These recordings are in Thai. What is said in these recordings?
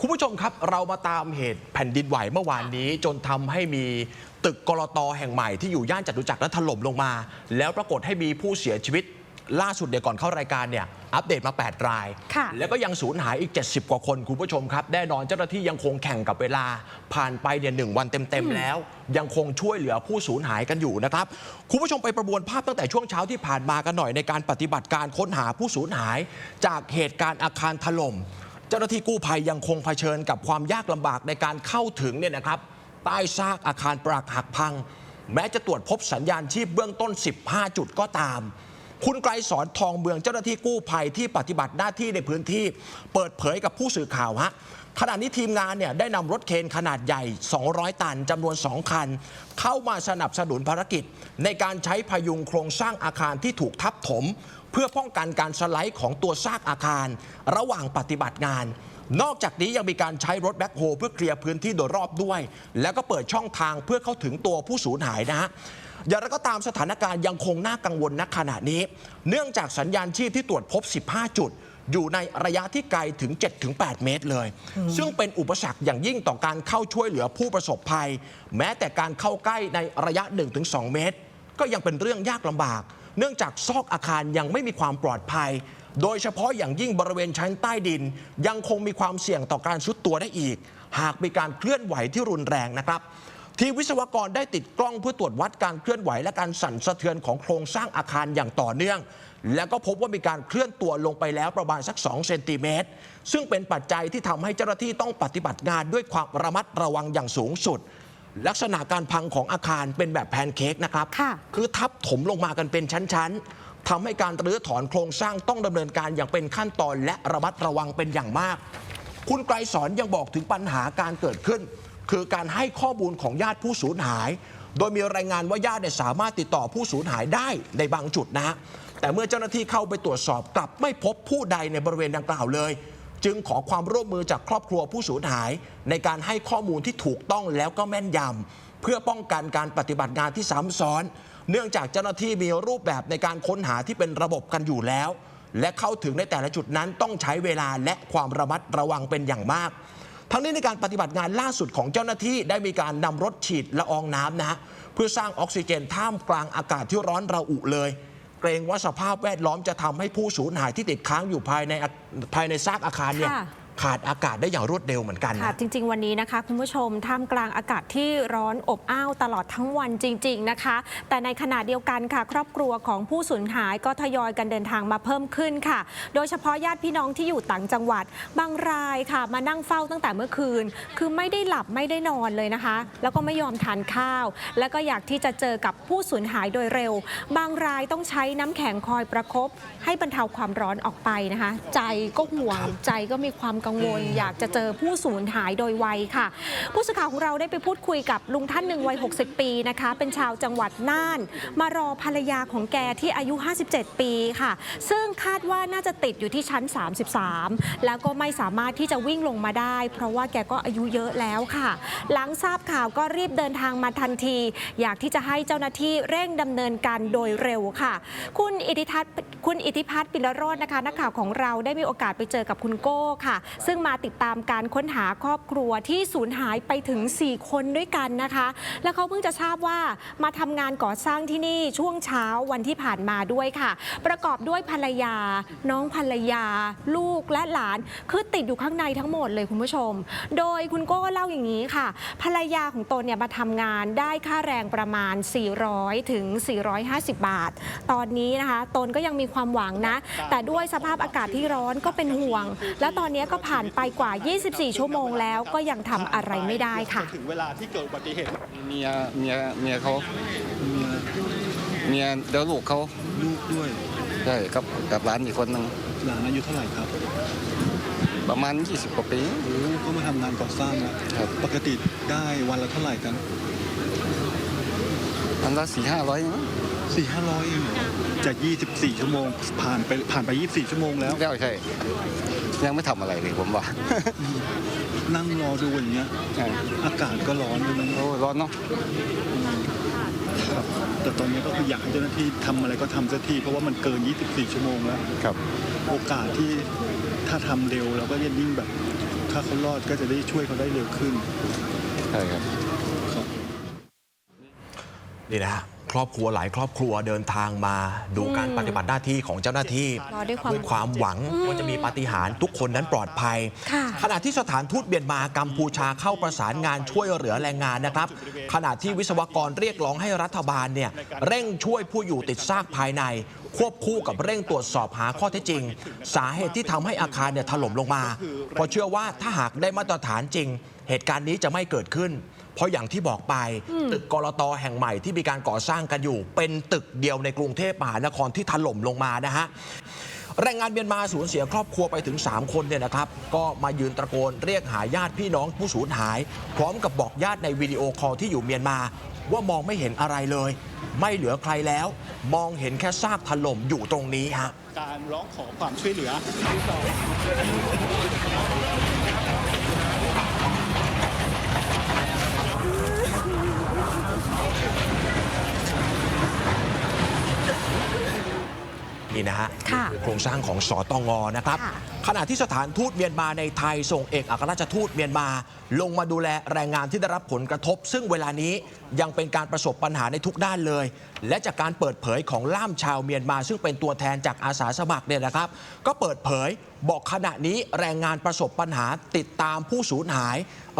คุณผู้ชมครับ เรามาตามเหตุแผ่นดินไหวเมื่อวานนี้จนทำให้มีตึกกรตแห่งใหม่ที่อยู่ย่านจตุจักรนั้นถล่มลงมา แล้วปรากฏให้มีผู้เสียชีวิตล่าสุดเดี๋ยวก่อนเข้ารายการเนี่ยอัปเดตมา 8 รายค่ะแล้วก็ยังสูญหายอีก 70 กว่าคน คุณผู้ชมครับ แน่นอนเจ้าหน้าที่ยังคงแข่งกับเวลา ผ่านไปเนี่ยหนึ่งวันเต็ม ๆ แล้ว ยังคงช่วยเหลือผู้สูญหายกันอยู่นะครับ คุณผู้ชมไปประมวลภาพตั้งแต่ช่วงเช้าที่ผ่านมากันหน่อยในการปฏิบัติการค้นหาผู้สูญหาย จากเหตุการณ์อาคารถล่ม เจ้าหน้าที่กู้ภัยยังคงเผชิญกับความยากลำบากในการเข้าถึงเนี่ยนะครับใต้ซากอาคารปรักหักพัง แม้จะตรวจพบสัญญาณชีพเบื้องต้น 15 จุดก็ตาม คุณไกรสอนทองเมืองเจ้าหน้าที่กู้ภัยที่ปฏิบัติหน้าที่ในพื้นที่ เปิดเผยกับผู้สื่อข่าวฮะขณะนี้ทีมงานเนี่ยได้นำรถเคนขนาดใหญ่ 200 ตันจำนวน 2 คัน เข้ามาสนับสนุนภารกิจ ในการใช้พยุงโครงสร้างอาคารที่ถูกทับถม เพื่อป้องกันการสไลด์ของตัวซากอาคาร ระหว่างปฏิบัติงาน นอกจากนี้ยังมีการใช้รถแบ็คโฮเพื่อเคลียร์พื้นที่โดยรอบด้วย แล้วก็เปิดช่องทางเพื่อเข้าถึงตัวผู้สูญหายนะฮะอย่างไรก็ตามสถานการณ์ยังคงน่ากังวลณขณะนี้ เนื่องจากสัญญาณชีพที่ตรวจพบ 15 จุด อยู่ในระยะที่ไกลถึง 7-8 เมตรเลย ซึ่งเป็นอุปสรรคอย่างยิ่งต่อการเข้าช่วยเหลือผู้ประสบภัย แม้แต่การเข้าใกล้ในระยะ 1-2 เมตร ก็ยังเป็นเรื่องยากลำบาก เนื่องจากซอกอาคารยังไม่มีความปลอดภัย โดยเฉพาะอย่างยิ่งบริเวณชั้นใต้ดิน ยังคงมีความเสี่ยงต่อการชุดตัวได้อีก หากมีการเคลื่อนไหวที่รุนแรงนะครับทีมวิศวกรได้ติดกล้องเพื่อตรวจวัดการเคลื่อนไหว และการสั่นสะเทือนของโครงสร้างอาคารอย่างต่อเนื่อง แล้วก็พบว่ามีการเคลื่อนตัวลงไปแล้วประมาณสัก 2 เซนติเมตร ซึ่งเป็นปัจจัยที่ทำให้เจ้าหน้าที่ต้องปฏิบัติงานด้วยความระมัดระวังอย่างสูงสุด ลักษณะการพังของอาคารเป็นแบบแพนเค้กนะครับค่ะ คือทับถมลงมากันเป็นชั้น ๆทำให้การรื้อถอนโครงสร้างต้องดำเนินการอย่างเป็นขั้นตอนและระมัดระวังเป็นอย่างมาก คุณไกรสอนยังบอกถึงปัญหาการเกิดขึ้น คือการให้ข้อมูลของญาติผู้สูญหาย โดยมีรายงานว่าญาติเนี่ยสามารถติดต่อผู้สูญหายได้ในบางจุดนะฮะแต่เมื่อเจ้าหน้าที่เข้าไปตรวจสอบกลับไม่พบผู้ใดในบริเวณดังกล่าวเลย จึงขอความร่วมมือจากครอบครัวผู้สูญหาย ในการให้ข้อมูลที่ถูกต้องแล้วก็แม่นยำเพื่อป้องกันการปฏิบัติงานที่ซ้ำซ้อน เนื่องจากเจ้าหน้าที่มีรูปแบบในการค้นหาที่เป็นระบบกันอยู่แล้ว และเข้าถึงในแต่ละจุดนั้นต้องใช้เวลาและความระมัดระวังเป็นอย่างมากทั้งนี้ในการปฏิบัติงานล่าสุดของเจ้าหน้าที่ได้มีการนำรถฉีดละอองน้ำนะฮะเพื่อสร้างออกซิเจนท่ามกลางอากาศที่ร้อนระอุเลย เกรงว่าสภาพแวดล้อมจะทำให้ผู้สูญหายที่ติดค้างอยู่ภายในอาภายในซากอาคารเนี่ย ค่ะ ขาดอากาศได้อย่างรวดเร็วเหมือนกันค่ะนะจริง ๆ วันนี้นะคะ คุณผู้ชมท่ามกลางอากาศที่ร้อนอบอ้าวตลอดทั้งวันจริง ๆ นะคะ แต่ในขณะเดียวกันค่ะ ครอบครัวของผู้สูญหายก็ทยอยกันเดินทางมาเพิ่มขึ้นค่ะ โดยเฉพาะญาติพี่น้องที่อยู่ต่างจังหวัด บางรายค่ะ มานั่งเฝ้าตั้งแต่เมื่อคืน คือไม่ได้หลับไม่ได้นอนเลยนะคะ แล้วก็ไม่ยอมทานข้าว แล้วก็อยากที่จะเจอกับผู้สูญหายโดยเร็ว บางรายต้องใช้น้ำแข็งคอยประคบให้บรรเทาความร้อนออกไปนะคะ ใจก็ห่วงใจก็มีความกังวล อยากจะเจอผู้สูญหายโดยไวค่ะ ผู้สื่อข่าวของเราได้ไปพูดคุยกับลุงท่านหนึ่งวัย 60 ปีนะคะ เป็นชาวจังหวัดน่าน มารอภรรยาของแกที่อายุ 57 ปีค่ะ ซึ่งคาดว่าน่าจะติดอยู่ที่ชั้น 33 แล้วก็ไม่สามารถที่จะวิ่งลงมาได้ เพราะว่าแกก็อายุเยอะแล้วค่ะ หลังทราบข่าวก็รีบเดินทางมาทันที อยากที่จะให้เจ้าหน้าที่เร่งดำเนินการโดยเร็วค่ะ คุณอิทธิทัศน์คุณอิทธิพัฒน์ปิลโรจน์นะคะ นักข่าวของเราได้มีโอกาสไปเจอกับคุณโก้ค่ะซึ่งมาติดตามการค้นหาครอบครัวที่สูญหายไปถึง 4 คนด้วยกันนะคะ และเขาเพิ่งจะทราบว่ามาทำงานก่อสร้างที่นี่ช่วงเช้าวันที่ผ่านมาด้วยค่ะ ประกอบด้วยภรรยา น้องภรรยา ลูกและหลานคือติดอยู่ข้างในทั้งหมดเลยคุณผู้ชม โดยคุณโก้เล่าอย่างนี้ค่ะ ภรรยาของตนเนี่ยมาทำงานได้ค่าแรงประมาณ 400 ถึง 450 บาท ตอนนี้นะคะ ตนก็ยังมีความหวังนะ แต่ด้วยสภาพอากาศที่ร้อนก็เป็นห่วง และตอนนี้ก็ผ่านไปกว่า 24 ชั่วโมงแล้วก็ยังทำอะไรไม่ได้ค่ะ ถึงเวลาที่เกิดอุบัติเหตุเมียเมียเมียเขาเมียเดี๋ยวลูกเขาลูกด้วยใช่กับกับร้านอีกคนหนึ่งหลานอายุเท่าไหร่ครับ ประมาณ 20 กว่าปีโอ้ก็มาทำงานก่อสร้างนะครับ ปกติได้วันละเท่าไหร่กัน อันละสี่ห้าร้อยสี่ห้าร้อยเองเหรอจาก 24 ชั่วโมง ผ่านไปผ่านไป 24 ชั่วโมงแล้วแล้วใช่ ยังไม่ทำอะไรเลยผมว่า นั่งรอดูอย่างเงี้ย ใช่อากาศก็ร้อนด้วยนะโอ้ร้อนเนาะครับ แต่ตอนนี้ก็คืออยากให้เจ้าหน้าที่ทำอะไรก็ทำสักที เพราะว่ามันเกิน 24 ชั่วโมงแล้ว ครับ โอกาสที่ถ้าทำเร็วเราก็จะยิ่งแบบทถ้าเขารอดก็จะได้ช่วยเขาได้เร็วขึ้น ใช่ครับครับ นี่นะฮะครอบครัวหลายครอบครัวเดินทางมา ดูการปฏิบัติหน้าที่ของเจ้าหน้าที่รอด้วยความความหวังว่าจะมีปาฏิหาริย์ทุกคนนั้นปลอดภัย ค่ะ ขณะที่สถานทูตเมียนมากัมพูชาเข้าประสานงานช่วยเหลือแรงงานนะครับ ขณะที่วิศวกรเรียกร้องให้รัฐบาลเนี่ยเร่งช่วยผู้อยู่ติดซากภายใน ควบคู่กับเร่งตรวจสอบหาข้อเท็จจริง สาเหตุที่ทำให้อาคารเนี่ยถล่มลงมาเพราะเชื่อว่าถ้าหากได้มาตรฐานจริง เหตุการณ์นี้จะไม่เกิดขึ้น เพราะอย่างที่บอกไป ตึกกรตแห่งใหม่ที่มีการก่อสร้างกันอยู่ เป็นตึกเดียวในกรุงเทพมหานครที่ถล่มลงมานะฮะแรงงานเมียนมาสูญเสียครอบครัวไปถึง 3 คนเนี่ยนะครับ ก็มายืนตะโกนเรียกหาญาติพี่น้องผู้สูญหาย พร้อมกับบอกญาติในวิดีโอคอลที่อยู่เมียนมา ว่ามองไม่เห็นอะไรเลย ไม่เหลือใครแล้ว มองเห็นแค่ซากถล่มอยู่ตรงนี้ฮะการร้องขอความช่วยเหลือ นี่นะฮะค่ะโครงสร้างของสตงนะครับค่ะขณะที่สถานทูตเมียนมาในไทยส่งเอกอัครราชทูตเมียนมา ลงมาดูแลแรงงานที่ได้รับผลกระทบ ซึ่งเวลานี้ยังเป็นการประสบปัญหาในทุกด้านเลย และจากการเปิดเผยของล่ามชาวเมียนมา ซึ่งเป็นตัวแทนจากอาสาสมัครเนี่ยนะครับ ก็เปิดเผยบอกขณะนี้แรงงานประสบปัญหาติดตามผู้สูญหาย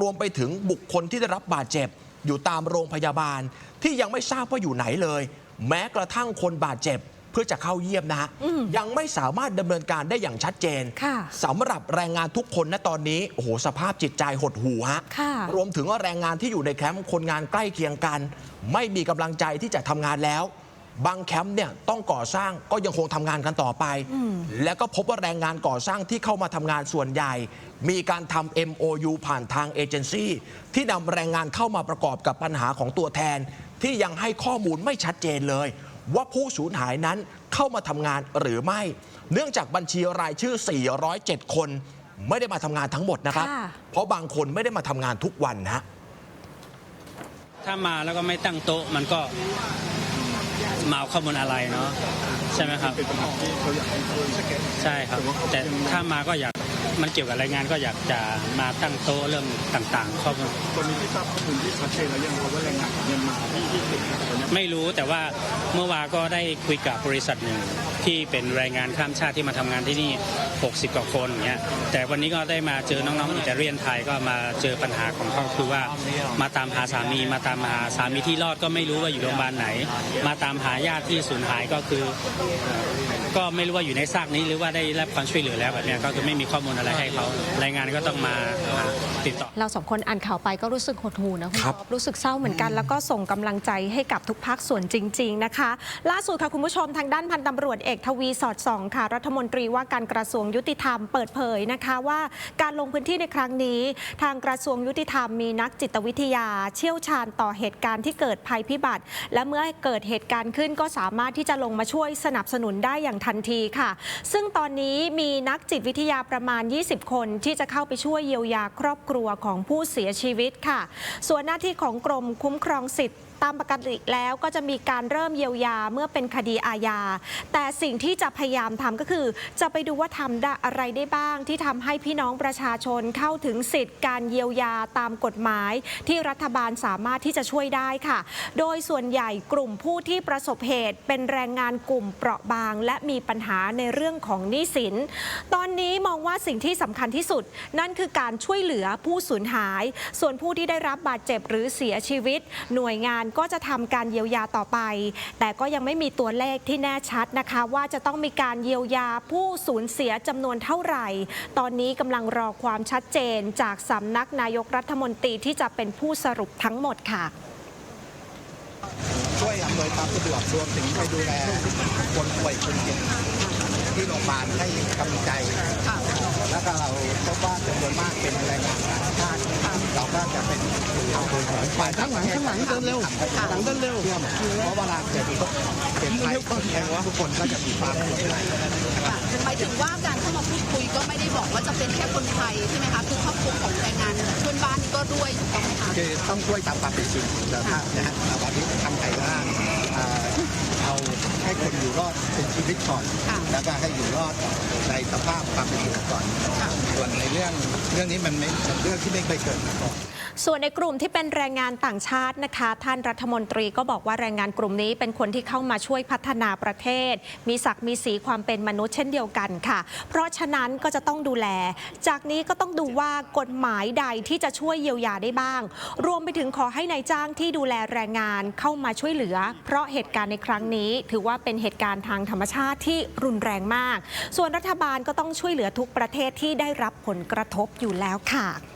รวมไปถึงบุคคลที่ได้รับบาดเจ็บ อยู่ตามโรงพยาบาลที่ยังไม่ทราบว่าอยู่ไหนเลย แม้กระทั่งคนบาดเจ็บ เพื่อจะเข้าเยี่ยมนะฮะยังไม่สามารถดำเนินการได้อย่างชัดเจนค่ะสำหรับแรงงานทุกคนณตอนนี้โอ้โหสภาพจิตใจหดหู่ฮะค่ะรวมถึงว่าแรงงานที่อยู่ในแคมป์คนงานใกล้เคียงกัน ไม่มีกำลังใจที่จะทำงานแล้วบางแคมป์เนี่ยต้องก่อสร้างก็ยังคงทำงานกันต่อไป แล้วก็พบว่าแรงงานก่อสร้างที่เข้ามาทำงานส่วนใหญ่ มีการทำ MOU ผ่านทางเอเจนซี่ที่นำแรงงานเข้ามาประกอบกับปัญหาของตัวแทน ที่ยังให้ข้อมูลไม่ชัดเจนเลย ว่าผู้สูญหายนั้นเข้ามาทำงานหรือไม่ เนื่องจากบัญชีรายชื่อ 407 คนไม่ได้มาทำงานทั้งหมดนะครับ ค่ะ เพราะบางคนไม่ได้มาทำงานทุกวันนะฮะ ถ้ามาแล้วก็ไม่ตั้งโต๊ะมันก็มาเอาข้อมูลอะไรเนาะใช่ไหมครับเป็นปัญหาที่เขาอยากให้ช่วยใช่ครับ แต่ถ้ามาก็อยาก มันเกี่ยวกับรายงานก็อยากจะมาตั้งโต๊ะเรื่องต่างๆข้อมูลตอนนี้ที่ทราบข้อมูลที่ชัดเจนแล้วยังเพราะว่าแรงงานของเมียนมาที่ที่ติดตอนนี้ไม่รู้แต่ว่าเมื่อวานก็ได้คุยกับบริษัทหนึ่ง ที่เป็นแรงงานข้ามชาติที่มาทำงานที่นี่ 60 กว่าคนเงี้ยแต่วันนี้ก็ได้มาเจอน้องๆอิตาเลียนไทยก็มาเจอปัญหาของเขาคือว่ามาตามหาสามีมาตามหาสามีที่รอดก็ไม่รู้ว่าอยู่โรงพยาบาลไหน มาตามหาญาติที่สูญหายก็คือ ก็ไม่รู้ว่าอยู่ในซากนี้หรือว่าได้รับความช่วยเหลือแล้วแบบเนี้ยก็คือไม่มีข้อมูลอะไรให้เขารายงานก็ต้องมาหาติดต่อเราสองคนอ่านข่าวไปก็รู้สึกหดหูนะคุณครับอ๊อฟรู้สึกเศร้าเหมือนกันแล้วก็ส่งกำลังใจให้กับทุกภาคส่วนจริง ๆ นะคะ ล่าสุดค่ะคุณผู้ชมทางด้านพันตำรวจเอกทวีสอดส่องค่ะรัฐมนตรีว่าการกระทรวงยุติธรรมเปิดเผยนะคะว่าการลงพื้นที่ในครั้งนี้ ทางกระทรวงยุติธรรมมีนักจิตวิทยา เชี่ยวชาญต่อเหตุการณ์ที่เกิดภัยพิบัติ และเมื่อเกิดเหตุการณ์ขึ้นก็สามารถที่จะลงมาช่วยสนับสนุนได้อย่างทันทีค่ะ ซึ่งตอนนี้มีนักจิตวิทยาประมาณ 20 คนที่จะเข้าไปช่วยเยียวยาครอบครัวของผู้เสียชีวิตค่ะ ส่วนหน้าที่ของกรมคุ้มครองสิทธิตามปกติแล้วก็จะมีการเริ่มเยียวยาเมื่อเป็นคดีอาญาแต่สิ่งที่จะพยายามทำก็คือ จะไปดูว่าทำได้อะไรได้บ้าง ที่ทำให้พี่น้องประชาชนเข้าถึงสิทธิ์การเยียวยาตามกฎหมาย ที่รัฐบาลสามารถที่จะช่วยได้ค่ะ โดยส่วนใหญ่กลุ่มผู้ที่ประสบเหตุ เป็นแรงงานกลุ่มเปราะบาง และมีปัญหาในเรื่องของหนี้สิน ตอนนี้มองว่าสิ่งที่สำคัญที่สุด นั่นคือการช่วยเหลือผู้สูญหาย ส่วนผู้ที่ได้รับบาดเจ็บหรือเสียชีวิต หน่วยงานก็จะทำการเยียวยาต่อไป แต่ก็ยังไม่มีตัวเลขที่แน่ชัดนะคะว่าจะต้องมีการเยียวยาผู้สูญเสียจำนวนเท่าไหร่ ตอนนี้กำลังรอความชัดเจนจากสำนักนายกรัฐมนตรีที่จะเป็นผู้สรุปทั้งหมดค่ะช่วยอำนวยความสะดวกรวมถึงไปดูแลคนป่วยคนเจ็บที่โรงพยาบาลให้กำลังใจ แล้วก็เราพบว่าจำนวนมากเป็นแรงงานต่างชาติเราก็จะเป็นฝ่ายข้างหลังข้างหลังเดินเร็วหลังเดินเร็วเพราะเวลาเกิดเกิดภัยทุกคนก็จะมีความห่วงใยค่ะหมายถึงว่าการเข้ามาพูดคุยก็ไม่ได้บอกว่าจะเป็นแค่คนไทยใช่ไหมคะคือครอบครัวของแรงงานเพื่อนบ้านก็ด้วยถูกต้องไหมคะคือต้องช่วยตามความเป็นจริงนะครับนะฮะวันนี้ทำไงก็ได้อ่าเอา ให้คนอยู่รอดเป็นชีวิตก่อน แล้วก็ให้อยู่รอดในสภาพความเป็นอยู่ก่อนส่วนในเรื่องเรื่องนี้มันไม่เป็นเรื่องที่ไม่เคยเกิดมาก่อน ส่วนในกลุ่มที่เป็นแรงงานต่างชาตินะคะ ท่านรัฐมนตรีก็บอกว่าแรงงานกลุ่มนี้เป็นคนที่เข้ามาช่วยพัฒนาประเทศ มีศักดิ์มีสีความเป็นมนุษย์เช่นเดียวกันค่ะ เพราะฉะนั้นก็จะต้องดูแล จากนี้ก็ต้องดูว่ากฎหมายใดที่จะช่วยเยียวยาได้บ้าง รวมไปถึงขอให้ในายจ้างที่ดูแลแรงงานเข้ามาช่วยเหลือ เพราะเหตุการณ์ในครั้งนี้ ถือว่าเป็นเหตุการณ์ทางธรรมชาติที่รุนแรงมาก ส่วนรัฐบาลก็ต้องช่วยเหลือทุกประเทศที่ได้รับผลกระทบอยู่แล้วค่ะ